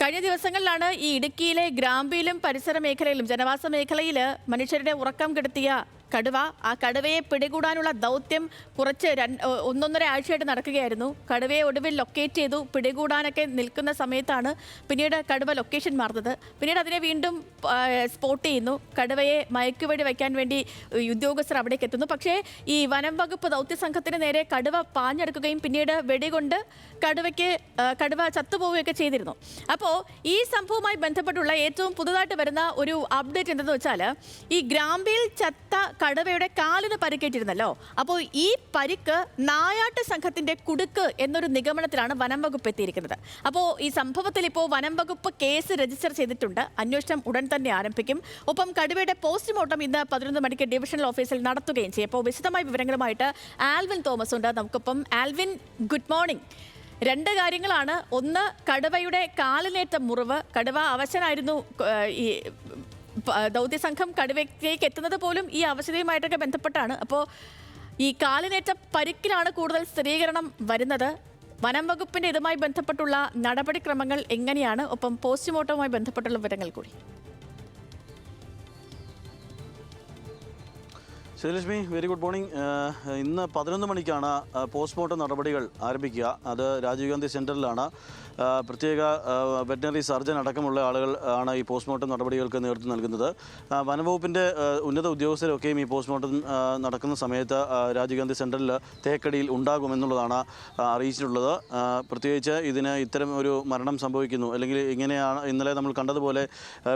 കഴിഞ്ഞ ദിവസങ്ങളിലാണ് ഈ ഇടുക്കിയിലെ ഗ്രാമ്പിയിലും പരിസര മേഖലയിലും ജനവാസ മേഖലയിൽ മനുഷ്യരുടെ ഉറക്കം കെടുത്തിയ കടുവ. ആ കടുവയെ പിടികൂടാനുള്ള ദൗത്യം കുറച്ച് ഒന്നൊന്നര ആഴ്ചയായിട്ട് നടക്കുകയായിരുന്നു. കടുവയെ ഒടുവിൽ ലൊക്കേറ്റ് ചെയ്തു. പിടികൂടാനൊക്കെ നിൽക്കുന്ന സമയത്താണ് പിന്നീട് കടുവ ലൊക്കേഷൻ മാറുന്നത്. പിന്നീട് അതിനെ വീണ്ടും സ്പോട്ട് ചെയ്യുന്നു. കടുവയെ മയക്കുവെടി വയ്ക്കാൻ വേണ്ടി ഉദ്യോഗസ്ഥർ അവിടേക്ക് എത്തുന്നു. പക്ഷേ ഈ വനം വകുപ്പ് ദൗത്യ സംഘത്തിന് നേരെ കടുവ പാഞ്ഞെടുക്കുകയും പിന്നീട് വെടികൊണ്ട് കടുവയ്ക്ക് കടുവ ചത്തുപോവുകയൊക്കെ ചെയ്തിരുന്നു. അപ്പോൾ ഈ സംഭവവുമായി ബന്ധപ്പെട്ടുള്ള ഏറ്റവും പുതുതായിട്ട് വരുന്ന ഒരു അപ്ഡേറ്റ് എന്തെന്ന് വെച്ചാൽ ഈ ഗ്രാമ്പിൽ ചത്ത കടുവയുടെ കാലിന് പരിക്കേറ്റിരുന്നല്ലോ. അപ്പോൾ ഈ പരിക്ക് നായാട്ട് സംഘത്തിന്റെ കുടുക്ക് എന്നൊരു നിഗമനത്തിലാണ് വനം വകുപ്പ് എത്തിയിരിക്കുന്നത്. അപ്പോൾ ഈ സംഭവത്തിൽ ഇപ്പോൾ വനം വകുപ്പ് കേസ് രജിസ്റ്റർ ചെയ്തിട്ടുണ്ട്. അന്വേഷണം ഉടൻ തന്നെ ആരംഭിക്കും. ഒപ്പം കടുവയുടെ പോസ്റ്റ്മോർട്ടം ഇന്ന് പതിനൊന്ന് മണിക്ക് ഡിവിഷണൽ ഓഫീസിൽ നടത്തുകയും ചെയ്യും. അപ്പോൾ വിശദമായ വിവരങ്ങളുമായിട്ട് ആൽവിൻ തോമസ് ഉണ്ട്. നമുക്കിപ്പം ആൽവിൻ ഗുഡ് മോർണിംഗ്. രണ്ട് കാര്യങ്ങളാണ്. ഒന്ന് കടുവയുടെ കാലിനേറ്റ മുറിവ്. കടുവ അവശനായിരുന്നു ഈ ദൗത്യ സംഘം കടുവയ്ക്ക് എത്തുന്നത് പോലും ഈ അവശതയുമായിട്ടൊക്കെ ബന്ധപ്പെട്ടാണ്. അപ്പോൾ ഈ കാലിനേറ്റ പരിക്കിലാണ് കൂടുതൽ സ്ഥിരീകരണം വരുന്നത്. വനം വകുപ്പിന്റെ ഇതുമായി ബന്ധപ്പെട്ടുള്ള നടപടിക്രമങ്ങൾ എങ്ങനെയാണ്? ഒപ്പം പോസ്റ്റ്മോർട്ടവുമായി ബന്ധപ്പെട്ടുള്ള വിവരങ്ങൾ കൂടി. ശ്രീലക്ഷ്മി വെരി ഗുഡ് മോർണിംഗ് ഇന്ന് പതിനൊന്ന് മണിക്കാണ് പോസ്റ്റ്മോർട്ടം നടപടികൾ ആരംഭിക്കുക. അത് രാജീവ് ഗാന്ധി സെന്ററിലാണ് പ്രത്യേക വെറ്റിനറി സർജൻ അടക്കമുള്ള ആളുകൾ ആണ് ഈ പോസ്റ്റ്മോർട്ടം നടപടികൾക്ക് നേതൃത്വം നൽകുന്നത്. വനംവകുപ്പിന്റെ ഉന്നത ഉദ്യോഗസ്ഥരൊക്കെയും ഈ പോസ്റ്റ്മോർട്ടം നടക്കുന്ന സമയത്ത് രാജീവ് ഗാന്ധി സെന്ററിൽ തേക്കടിയിൽ ഉണ്ടാകുമെന്നുള്ളതാണ് അറിയിച്ചിട്ടുള്ളത്. പ്രത്യേകിച്ച് ഇതിന് ഇത്തരം ഒരു മരണം സംഭവിക്കുന്നു. അല്ലെങ്കിൽ ഇങ്ങനെയാണ് ഇന്നലെ നമ്മൾ കണ്ടതുപോലെ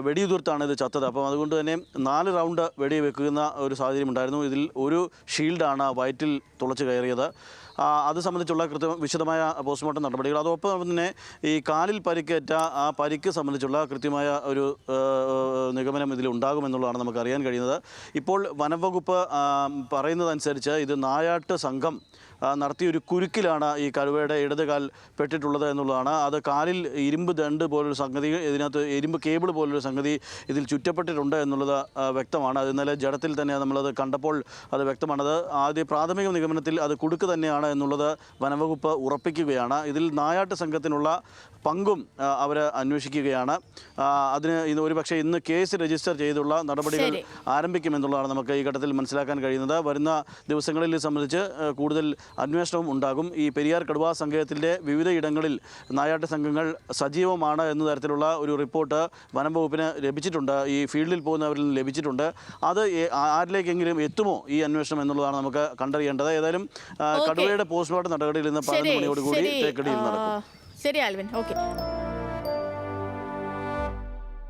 വെടിയുതിർത്താണ് ഇത് ചത്തത്. അപ്പം അതുകൊണ്ട് തന്നെ നാല് റൗണ്ട് വെടി വെക്കുന്ന ഒരു സാഹചര്യം ഉണ്ടായിരുന്നു. ഇതിൽ ഒരു ഷീൽഡാണ് വയറ്റിൽ തുളച്ച് കയറിയത്. അത് സംബന്ധിച്ചുള്ള കൃത്യ വിശദമായ പോസ്റ്റ്മോർട്ടം നടപടികൾ. അതോടൊപ്പം തന്നെ ഈ കാലിൽ പരിക്കേറ്റ ആ പരിക്ക് സംബന്ധിച്ചുള്ള കൃത്യമായ ഒരു നിഗമനം ഇതിൽ ഉണ്ടാകുമെന്നുള്ളതാണ് നമുക്ക് അറിയാൻ കഴിയുന്നത്. ഇപ്പോൾ വനംവകുപ്പ് പറയുന്നതനുസരിച്ച് ഇത് നായാട്ട് സംഘം ആ, നടത്തിയ ഒരു കുരുക്കിലാണ് ഈ കടുവയുടെ ഇടത് കാൽ പെട്ടിട്ടുള്ളത് എന്നുള്ളതാണ്. അത് കാലിൽ ഇരുമ്പ് ദണ്ട് പോലൊരു സംഗതി ഇതിനകത്ത് ഇരുമ്പ് കേബിൾ പോലൊരു സംഗതി ഇതിൽ ചുറ്റപ്പെട്ടിട്ടുണ്ട് എന്നുള്ളത് വ്യക്തമാണ്. അത് ഇന്നലെ ജഡത്തിൽ തന്നെ നമ്മളത് കണ്ടപ്പോൾ അത് വ്യക്തമാണത്. ആദ്യ പ്രാഥമിക നിഗമനത്തിൽ അത് കുടുക്ക് തന്നെയാണ് എന്നുള്ളത് വനവകുപ്പ് ഉറപ്പിക്കുകയാണ്. ഇതിൽ നായാട്ട് സംഘത്തിനുള്ള പങ്കും അവർ അന്വേഷിക്കുകയാണ്. അതിന് ഇന്ന് ഒരുപക്ഷെ ഇന്ന് കേസ് രജിസ്റ്റർ ചെയ്തുള്ള നടപടികൾ. ആരംഭിക്കുമെന്നുള്ളതാണ് നമുക്ക് ഈ ഘട്ടത്തിൽ മനസ്സിലാക്കാൻ കഴിയുന്നത്. വരുന്ന ദിവസങ്ങളിൽ സംബന്ധിച്ച് കൂടുതൽ അന്വേഷണവും ഉണ്ടാകും. ഈ പെരിയാർ കടുവാ സംഘത്തിന്റെ വിവിധ ഇടങ്ങളിൽ നായാട്ട് സംഘങ്ങൾ സജീവമാണ് എന്ന തരത്തിലുള്ള ഒരു റിപ്പോർട്ട് വനം വകുപ്പിന് ലഭിച്ചിട്ടുണ്ട്. ഈ ഫീൽഡിൽ പോകുന്നവരിൽ നിന്ന് ലഭിച്ചിട്ടുണ്ട്. അത് ആരിലേക്കെങ്കിലും എത്തുമോ ഈ അന്വേഷണം എന്നുള്ളതാണ് നമുക്ക് കണ്ടറിയേണ്ടത്. ഏതായാലും. കടുവയുടെ പോസ്റ്റ്മോർട്ടം നടപടിയിൽ നിന്ന് പതിനൊന്ന് മണിയോടുകൂടി തേക്കടിയിൽ നടക്കും. ശരി ആൽവിൻ. ഓക്കെ.